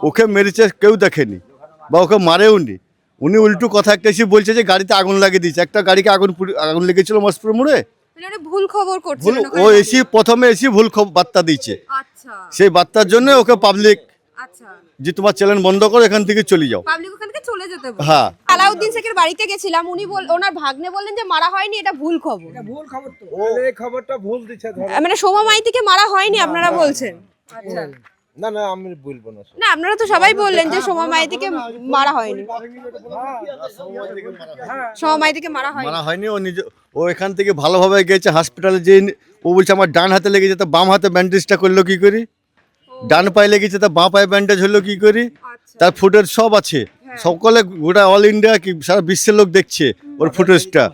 ওকে মেরেছে কেউ দেখেনি বা ওকে মারেও নি উনি উল্টু কথা একটা এসে বলছে যে গাড়িতে আগুন লাগিয়ে দিয়েছে। একটা গাড়িকে আগুন আগুন লেগেছিল মসপুর মোড়ে। মানে উনি ভুল খবর ভুল ও এসে প্রথমে এসে ভুল বার্তা দিচ্ছে আচ্ছা। সেই বার্তার জন্য ওকে পাবলিক আচ্ছা। যে তোমার চ্যানেল বন্ধ করো এখান থেকে চলে যাও। পাবলিক ওখান থেকে চলে যেতে হ্যাঁ। আলাউদ্দিন শেখের বাড়িতে গেছিলাম উনি বল ওনার ভাগ্নে বললেন যে মারা হয়নি এটা ভুল খবর। ভুল খবর তো। এই খবরটা ভুল দিচ্ছে মানে সোমা মাইতিকে মারা হয়নি আপনারা বলছেন। আচ্ছা। না না আমি বলব না না আপনারা তো সবাই বললেন যে সোমা মাইতিকে মারা হয়নি। সোমা মাইতিকে মারা হয়নি। মারা হয়নি। ও নিজে ও এখান থেকে ভালোভাবে গেছে হসপিটালে যে ও বলছে আমার ডান হাতে লেগেছে তা বাম হাতে ব্যান্ডেজটা করল কি করি? ডান পায়ে লেগেছে তা বাঁ পায়ে ব্যান্ডেজ হলো কি করি? আচ্ছা। তার ফুটেজ সব আছে। সকলে গোটা অল ইন্ডিয়া কি সারা বিশ্বের লোক দেখছে ওর ফুটেজটা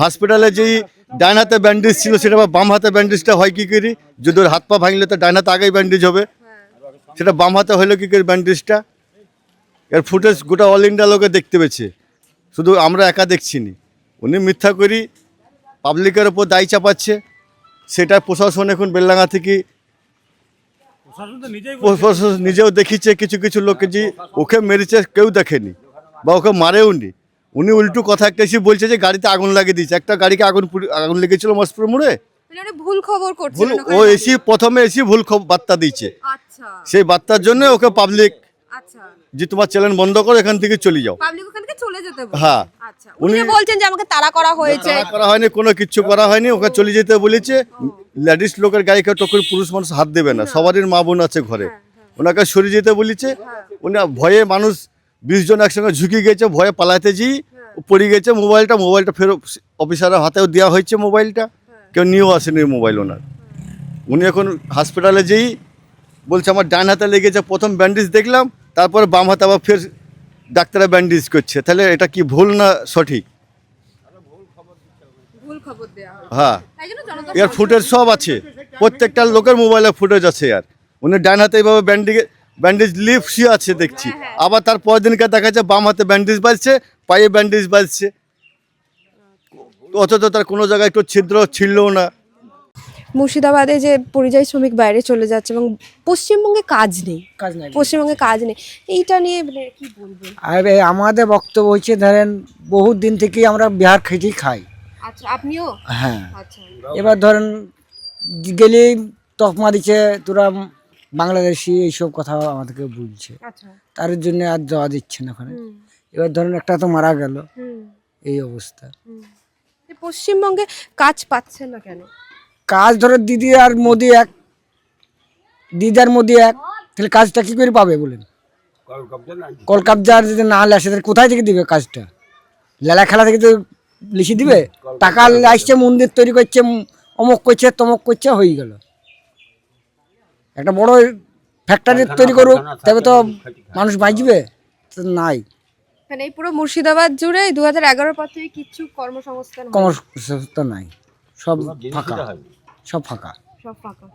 হসপিটালে যেই ডান হাতে ব্যান্ডেজ ছিল সেটা আবার বাম হাতে ব্যান্ডেজটা হয় কি করি? যদি ওর হাত পা ভাঙলে তো ডান হাতে আগেই ব্যান্ডেজ হবে। সেটা বাম হাতে হলো কি করে ব্যান্ডেজটা এর ফুটেজ গোটা অল ইন্ডিয়া লোকে দেখতে পেয়েছে। শুধু আমরা একা দেখছি নি উনি মিথ্যা করি পাবলিকের ওপর দায় চাপাচ্ছে। সেটা প্রশাসন এখন বেলডাঙ্গা থেকে প্রশাসন নিজেও দেখিছে কিছু কিছু লোককে যে ওকে মেরেছে কেউ দেখেনি বা ওকে মারেও নি। উনি উল্টো কথা একটা এসে বলছে যে গাড়িতে আগুন লাগিয়ে দিয়েছে। একটা গাড়িকে আগুন আগুন লেগেছিল মসপুর মোড়ে? মানে ভুল খবর ভুল ও এসি প্রথমে এসি ভুল খব- বার্তা দিচ্ছে আচ্ছা সেই বার্তার জন্য ওকে পাবলিক আচ্ছা। যে তোমার চ্যানেল বন্ধ করো এখান থেকে চলে যাও। পাবলিক ওখান থেকে চলে যেতে হ্যাঁ। আচ্ছা। উনি বলছেন যে আমাকে তাড়া করা হয়েছে। করা হয়নি কোনো কিচ্ছু করা হয়নি ওকে চলে যেতে বলেছে। লেডিস লোকের গাড়িকে টক্কর পুরুষ মানুষ হাত দেবে না সবারই মা বোন আছে ঘরে। ওনাকে সরিয়ে যেতে বলেছে। উনি ভয়ে মানুষ বিশ জন একসঙ্গে ঝুঁকি গেছে ভয়ে পালাতে যেই পড়ে গেছে মোবাইলটা মোবাইলটা ফেরত অফিসারের হাতেও দেওয়া হয়েছে মোবাইলটা। কেউ নিয়েও আসেনি মোবাইল ওনার। উনি এখন হসপিটালে যেই বলছে আমার ডান হাতে লেগেছে প্রথম ব্যান্ডেজ দেখলাম তারপরে বাম হাতে আবার ফের ডাক্তাররা ব্যান্ডেজ করছে। তাহলে এটা কি ভুল না সঠিক? হয়। হ্যাঁ। এর ফুটেজ সব আছে। প্রত্যেকটা লোকের মোবাইলে ফুটেজ আছে আর। উনি ডান হাতে এইভাবে ব্যান্ডেজ ব্যান্ডেজ লিপসি আছে দেখছি। আবার তার পরের দিনকে দেখা যাচ্ছে বাম হাতে ব্যান্ডেজ বাজছে পায়ে ব্যান্ডেজ বাজছে। অথচ তার কোনো জায়গায় একটু ছিদ্র ছিলও না। মুর্শিদাবাদে যে পরিযায়ী শ্রমিক বাইরে চলে যাচ্ছে এবং পশ্চিমবঙ্গে কাজ নেই। কাজ নেই। পশ্চিমবঙ্গে কাজ নেই। এইটা নিয়ে মানে কি বলবেন আর আমাদের বক্তব্য হচ্ছে ধরেন বহুত দিন থেকেই আমরা বিহার খেটেই খাই। আচ্ছা আপনিও? হ্যাঁ। আচ্ছা। এবার ধরেন গেলেই তকমা দিচ্ছে তোরা বাংলাদেশি এইসব কথা আমাদেরকে বলছে। আচ্ছা। তার জন্য আর যাওয়া দিচ্ছে না ওখানে। এবার ধরেন একটা তো মারা গেল। এই অবস্থা। পশ্চিমবঙ্গে কাজ পাচ্ছে না কেন? কাজ ধরো দিদি আর মোদি এক দিদি আর মোদি এক তাহলে কাজটা কি করে পাবে বলেন? কলকাবজার যদি না আসে তাহলে কোথায় থেকে দিবে কাজটা? লেলা খেলা থেকে তো লিখে দিবে? টাকা আসছে মন্দির তৈরি করছে অমুক করছে তমক করছে হয়ে গেল। একটা বড় ফ্যাক্টরি তৈরি করুক তবে তো মানুষ বাঁচবে নাই। মানে এই পুরো মুর্শিদাবাদ জুড়ে দু হাজার এগারোর পর থেকে কিচ্ছু কর্মসংস্থান কর্মসংস্থান নাই। সব ফাঁকা। সব ফাঁকা। সব ফাঁকা।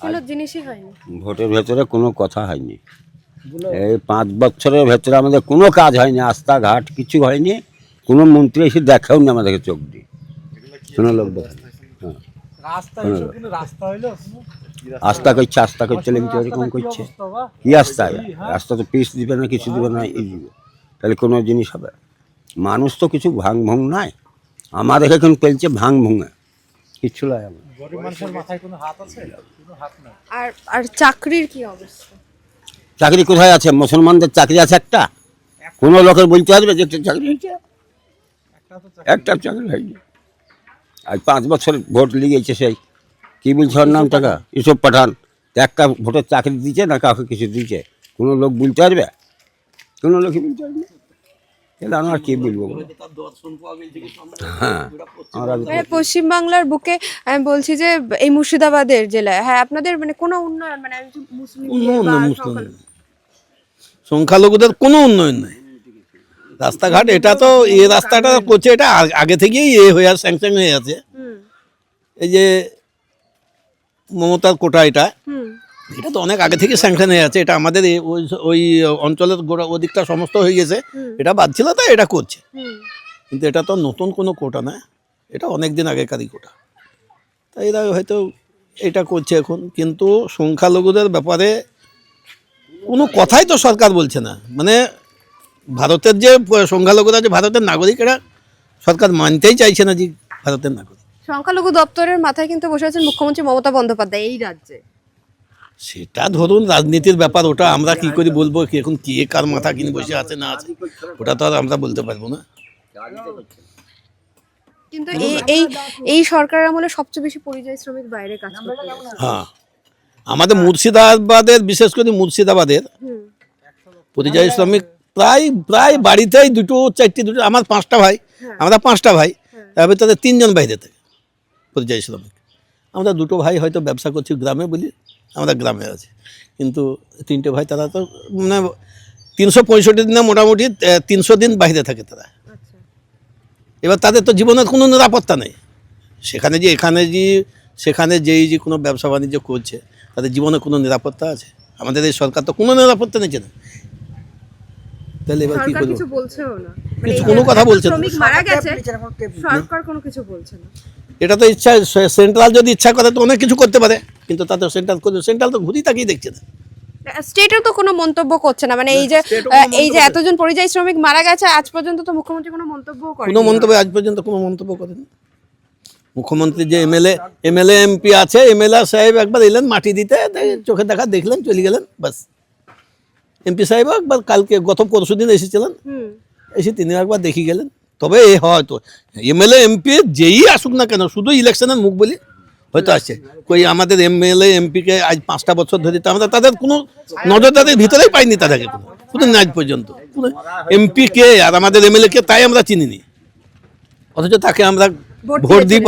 কোনো জিনিসই হয়নি। ভোটের ভেতরে কোনো কথা হয়নি। এই পাঁচ বছরের ভেতরে আমাদের কোনো কাজ হয়নি রাস্তাঘাট কিছু হয়নি কোনো মন্ত্রী এসে দেখাও না আমাদেরকে চোখ দিয়ে। কোনো লোক দেখে না। হ্যাঁ। আস্থা করছে আস্থা করছে লেগেছে এরকম করছে। কি আস্থা রাস্তা তো পিস দিবে না কিছু দিবে না এই দিবে। তাহলে কোনো জিনিস হবে? মানুষ তো কিছু ভাঙ ভুং নাই আমাদের এখন পেলছে ভাঙ ভুঙে কিচ্ছু নয় আমার। আর আর চাকরির কি অবস্থা? চাকরি কোথায় আছে? মুসলমানদের চাকরি আছে একটা? কোনো লোকের বলতে পারবে যে একটা চাকরি হয়েছে? একটা চাকরি হয়নি। আজ পাঁচ বছর ভোট লিগেছে সেই। কি বলছে ওর নাম টাকা ইসব পাঠান। একটা ভোটের চাকরি দিচ্ছে না কাউকে কিছু দিচ্ছে কোনো লোক বলতে পারবে? কোনো লোকই বলতে পারবে না। তাহলে আমরা কি বলব বলো? হ্যাঁ মানে পশ্চিমবাংলার বুকে আমি বলছি যে এই মুর্শিদাবাদের জেলায় হ্যাঁ আপনাদের মানে কোনো উন্নয়ন মানে মুসলিম সংখ্যালঘুদের কোনো উন্নয়ন নাই রাস্তাঘাট এটা তো এই রাস্তাটা করছে এটা আগে থেকেই এ হয়ে আছে স্যাংশন হয়ে আছে এই যে মমতার কোটা এটা এটা তো অনেক আগে থেকে স্যাংশন হয়ে আছে এটা আমাদের ওই ওই অঞ্চলের গোড়া ওদিকটা সমস্ত হয়ে গেছে। এটা বাদ ছিল তো এটা করছে। কিন্তু এটা তো নতুন কোনো কোটা না এটা অনেক দিন আগেকারই কোটা। তাই এরা হয়তো এটা করছে এখন কিন্তু সংখ্যালঘুদের ব্যাপারে কোনো কথাই তো সরকার বলছে না। মানে ভারতের যে সংখ্যালঘুরা যে ভারতের নাগরিক এরা সরকার মানতেই চাইছে না যে ভারতের নাগরিক। সংখ্যালঘু দপ্তরের মাথায় কিন্তু বসে আছেন মুখ্যমন্ত্রী মমতা বন্দ্যোপাধ্যায় এই রাজ্যে। সেটা ধরুন রাজনীতির ব্যাপার ওটা আমরা কি করে বলব কি এখন কে কার মাথা কিনে বসে আছে না আছে ওটা তো আর আমরা বলতে পারব না। কিন্তু এই এই এই সরকারের আমলে সবচেয়ে বেশি পরিযায়ী শ্রমিক বাইরে কাজ করতে হ্যাঁ। আমাদের মুর্শিদাবাদের বিশেষ করে মুর্শিদাবাদের পরিযায়ী শ্রমিক প্রায় প্রায় বাড়িতেই দুটো চারটি দুটো আমার পাঁচটা ভাই আমরা পাঁচটা ভাই তার ভিতরে তিনজন বাইরে থাকে পরিযায়ী শ্রমিক। আমরা দুটো ভাই হয়তো ব্যবসা করছি গ্রামে বলি আমরা গ্রামে আছে। কিন্তু তিনটে ভাই তারা তো মানে তিনশো পঁয়ষট্টি দিনে মোটামুটি তিনশো দিন বাইরে থাকে তারা। আচ্ছা। এবার তাদের তো জীবনের কোনো নিরাপত্তা নেই। সেখানে যে এখানে যে সেখানে যেই যে কোনো ব্যবসা বাণিজ্য করছে তাদের জীবনে কোনো নিরাপত্তা আছে? আমাদের এই সরকার তো কোনো নিরাপত্তা নিচ্ছে না। তাহলে এবার কি করব? কিছু মানে কোনো কথা বলছে না। শ্রমিক মারা গেছে সরকার কোনো কিছু বলছে না। এটা তো ইচ্ছা সেন্ট্রাল যদি ইচ্ছা করে তো অনেক কিছু করতে পারে। কিন্তু তাতে সেন্ট্রাল সেন্ট্রাল তো ঘুরি তাকিয়ে দেখছে না। স্টেটও তো কোনো মন্তব্য করছে না। মানে এই যে এই যে এতজন পরিযায়ী শ্রমিক মারা গেছে আজ পর্যন্ত তো মুখ্যমন্ত্রী কোনো মন্তব্য করেন। কোনো মন্তব্য আজ পর্যন্ত কোনো মন্তব্য করেন। মুখ্যমন্ত্রী যে এমএলএ এমএলএ এমপি আছে এমএলএ সাহেব একবার এলেন মাটি দিতে চোখে দেখা দেখলেন চলে গেলেন বাস। এমপি সাহেব একবার কালকে গত পরশু দিন এসেছিলেন। এসে তিনি একবার দেখি গেলেন। তবে এ হয়তো এমএলএ এমপি যেই আসুক না কেন শুধু ইলেকশনের মুখ বলি হয়তো আসছে কই আমাদের এমএলএ এমপিকে আজ পাঁচটা বছর ধরে তো আমরা তাদের কোনো নজরদারির ভিতরেই পাইনি তাদেরকে কোনো শুধু আজ পর্যন্ত। এমপি কে আর আমাদের এমএলএ কে তাই আমরা চিনিনি। অথচ তাকে আমরা ভোট দিই।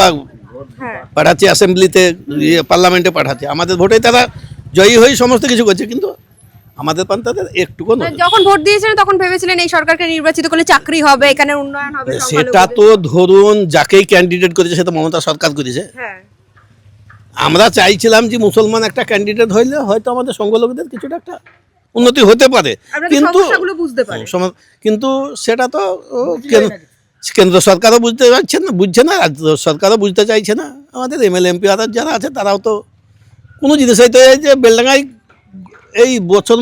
হ্যাঁ। পাঠাচ্ছি অ্যাসেম্বলিতে ইয়ে পার্লামেন্টে পাঠাচ্ছি। আমাদের ভোটে তারা জয়ী হয়ে সমস্ত কিছু করছে কিন্তু আমাদের পান তাদের একটুকু যখন ভোট দিয়েছিলেন তখন ভেবেছিলেন এই সরকারকে নির্বাচিত করলে চাকরি হবে এখানে উন্নয়ন হবে সেটা তো ধরুন যাকেই ক্যান্ডিডেট করেছে সেটা মমতা সরকার করেছে। হ্যাঁ। আমরা চাইছিলাম যে মুসলমান একটা ক্যান্ডিডেট হইলে হয়তো আমাদের সংখ্যালঘুদের কিছুটা একটা উন্নতি হতে পারে। কিন্তু বুঝতে পারে। কিন্তু সেটা তো কেন্দ্র সরকারও বুঝতে পারছে না বুঝছে না রাজ্য সরকারও বুঝতে চাইছে না। আমাদের এমএলএ এমপি যারা আছে তারাও তো কোনো জিনিসই তো এই যে বেলডাঙ্গায় এই বছর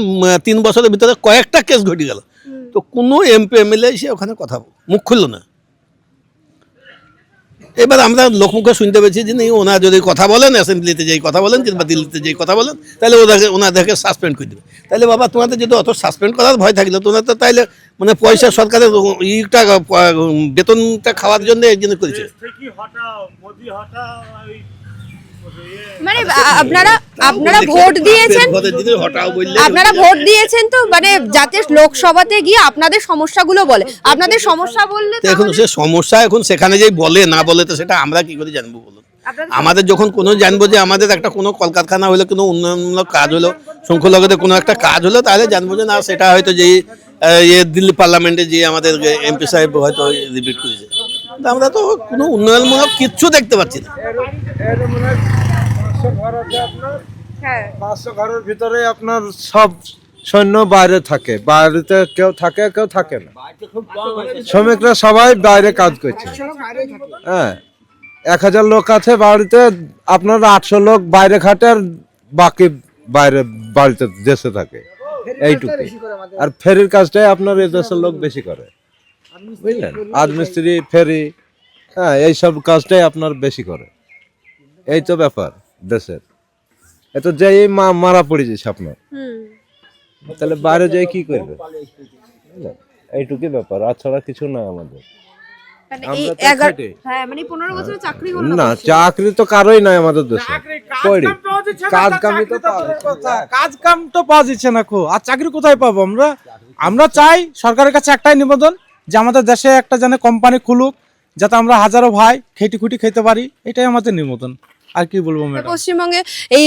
তিন বছরের ভিতরে কয়েকটা কেস ঘটে গেল। তো কোনো এমপি এমএলএ এসে ওখানে কথা মুখ খুললো না। এবার আমরা লোকমুখে শুনতে পেয়েছি যে নেই ওনারা যদি কথা বলেন অ্যাসেম্বলিতে যেই কথা বলেন কিংবা দিল্লিতে যেই কথা বলেন তাহলে ওদেরকে ওনাদেরকে সাসপেন্ড করে দেবে। তাহলে বাবা তোমাদের যদি অত সাসপেন্ড করার ভয় থাকলে তোমরা তো তাইলে মানে পয়সা সরকারের ইটা বেতনটা খাওয়ার জন্য এই জিনিস করেছে। মানে আপনারা আপনারা ভোট দিয়েছেন? আপনারা ভোট দিয়েছেন তো মানে যাতে লোকসভাতে গিয়ে আপনাদের সমস্যাগুলো বলে। আপনাদের সমস্যা বললে এখন সে সমস্যা এখন সেখানে যেই বলে না বলে তো সেটা আমরা কি করে জানব বলুন? আমাদের যখন কোনো জানব যে আমাদের একটা কোনো কলকারখানা হলো কোনো উন্নয়নমূলক কাজ হলো সংখ্যালঘুদের কোনো একটা কাজ হলো তাহলে জানব যে না সেটা হয়তো যেই ইয়ে দিল্লি পার্লামেন্টে যে আমাদের এমপি সাহেব হয়তো রিপিট করেছে। আমরা তো কোনো উন্নয়নমূলক কিচ্ছু দেখতে পাচ্ছি না। মনে হয় পাঁচশো ঘর আছে আপনার? হ্যাঁ। পাঁচশো ঘরের ভিতরে আপনার সব সৈন্য বাইরে থাকে। বাড়িতে কেউ থাকে কেউ থাকে না। শ্রমিকরা সবাই বাইরে কাজ করছে। হ্যাঁ। এক হাজার লোক আছে বাড়িতে আপনার আটশো লোক বাইরে খাটে আর বাকি বাইরে বাড়িতে দেশে থাকে। এইটুকু আর ফেরির কাজটাই আপনার এই দেশের লোক বেশি করে। বুঝলেন? রাজমিস্ত্রি ফেরি। হ্যাঁ এইসব কাজটাই আপনার বেশি করে। এই তো ব্যাপার দেশের। এত যাই মা- মারা পড়ে যাচ্ছে আপনার তাহলে বাইরে যাই কি করবে? এইটুকুই ব্যাপার আর ছাড়া কিছু না আমাদের। মানে। হ্যাঁ মানে বছরের চাকরি না চাকরি তো কারোই নাই আমাদের দেশে। কাজ কামি তো পাওয়া যাচ্ছে না। কাজ কাম তো পাওয়া যাচ্ছে না খো আর চাকরি কোথায় পাবো আমরা? আমরা চাই সরকারের কাছে একটাই নিবেদন যে আমাদের দেশে একটা যেন কোম্পানি খুলুক যাতে আমরা হাজারো ভাই খেটি খুটি খেতে পারি এটাই আমাদের নিবেদন আর কি বলব ম্যাডাম? পশ্চিমবঙ্গে এই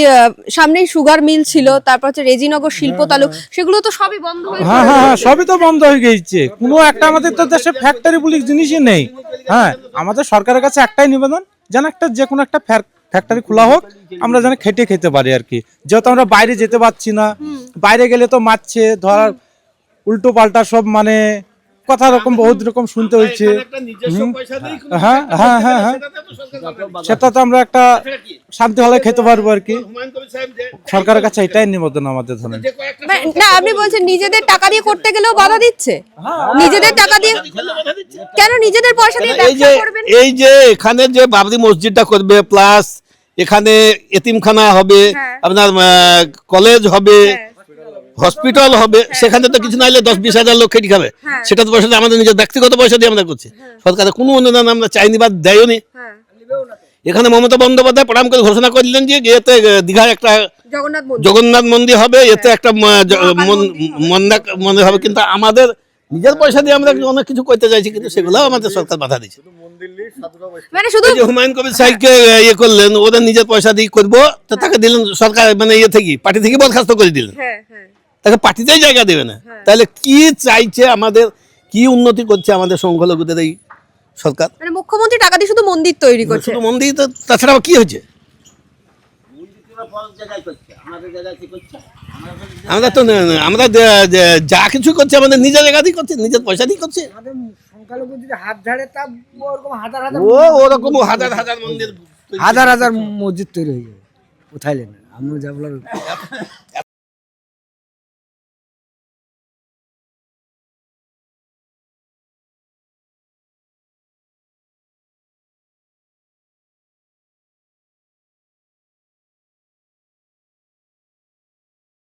সামনেই সুগার মিল ছিল তারপর হচ্ছে রেজিনগর শিল্প তালুক সেগুলো তো সবই বন্ধ হয়ে হ্যাঁ হ্যাঁ হ্যাঁ সবই তো বন্ধ হয়ে গেছে। কোনো একটা আমাদের তো দেশে ফ্যাক্টরি বলে জিনিসই নেই। হ্যাঁ আমাদের সরকারের কাছে একটাই নিবেদন যেন একটা যে কোনো একটা ফ্যাক্টরি খোলা হোক আমরা যেন খেটে খেতে পারি আর কি। যেহেতু আমরা বাইরে যেতে পারছি না বাইরে গেলে তো মারছে ধর উল্টো পাল্টা সব মানে কথা রকম বহুত রকম শুনতে হচ্ছে হ্যাঁ হ্যাঁ হ্যাঁ হ্যাঁ সেটা তো আমরা একটা শান্তি হলে খেতে পারব আর কি। সরকারের কাছে এটাই নিবেদন আমাদের ধরেন। না আপনি বলছেন নিজেদের টাকা দিয়ে করতে গেলেও বাধা দিচ্ছে? নিজেদের টাকা দিয়ে কেন নিজেদের পয়সা দিয়ে এই যে এই যে এখানে যে বাবরি মসজিদটা করবে প্লাস এখানে এতিমখানা হবে হ্যাঁ। আপনার কলেজ হবে হসপিটাল হবে সেখানে তো কিছু না হলে দশ বিশ হাজার লোক খেটে খাবে। হ্যাঁ। সেটা তো পয়সা আমাদের নিজের ব্যক্তিগত পয়সা দিয়ে আমরা করছি। সরকারের কোনো অনুদান আমরা চাইনি বা দেয়নি হ্যাঁ। এখানে মমতা বন্দ্যোপাধ্যায় প্রণাম করে ঘোষণা করলেন যে এতে দীঘায় একটা জগন্নাথ মন্দির। হবে এতে একটা মন- মন্দা মন্দির হবে। কিন্তু আমাদের নিজের পয়সা দিয়ে আমরা অনেক কিছু করতে চাইছি কিন্তু সেগুলো আমাদের সরকার বাধা দিচ্ছে মানে শুধু হুমায়ুন কবির সাহেবকে ইয়ে করলেন ওদের নিজের পয়সা দিয়ে করব তো তাকে দিলেন সরকার মানে ইয়ে থেকে পার্টি থেকে বরখাস্ত করে দিলেন। হ্যাঁ হ্যাঁ। তাকে পার্টিতেই জায়গা দেবে না। তাহলে কি চাইছে আমাদের কি উন্নতি করছে আমাদের সংখ্যালঘুদের এই সরকার? মানে মুখ্যমন্ত্রী টাকা দিয়ে শুধু মন্দির তৈরি করছে। শুধু মন্দির তো তাছাড়া কি হয়েছে? আমরা তো আমরা যে- কিছু করছে আমাদের নিজের জায়গা দিয়ে করছে নিজের পয়সা দিয়ে করছে। সংখ্যালঘু যদি হাত ঝাড়ে তা ওরকম হাজার হাজার ও ওরকম হাজার হাজার মন্দির হাজার হাজার মসজিদ তৈরি হয়ে যাবে। কোথায় নেবে আমরা যা বলার